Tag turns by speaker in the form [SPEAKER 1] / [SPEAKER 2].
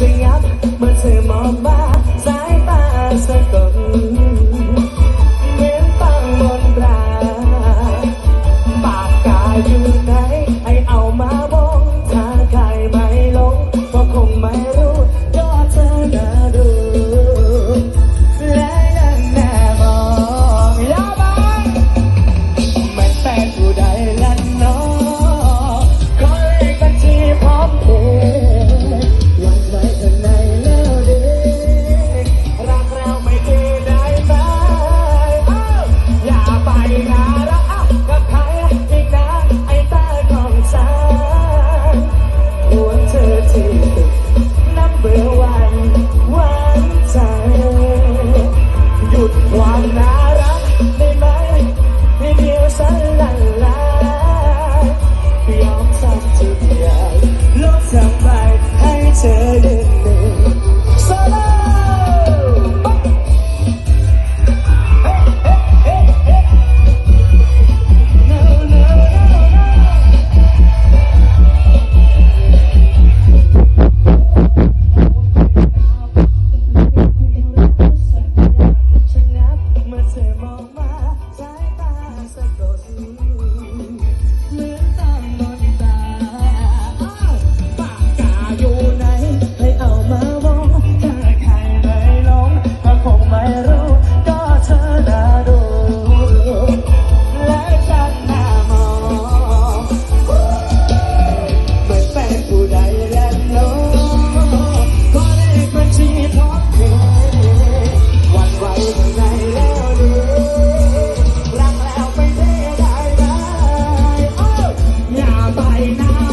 [SPEAKER 1] ชยับเมื่อเธอมองบ้าสายตาสะกดเหมือนฟังบนปลาปากกายอยู่ใน two, number one, one หยุดความน่ารักได้ไหมใหลียวสันลังลายอมทำทุกอย่างลบทำไปให้เธอ 回答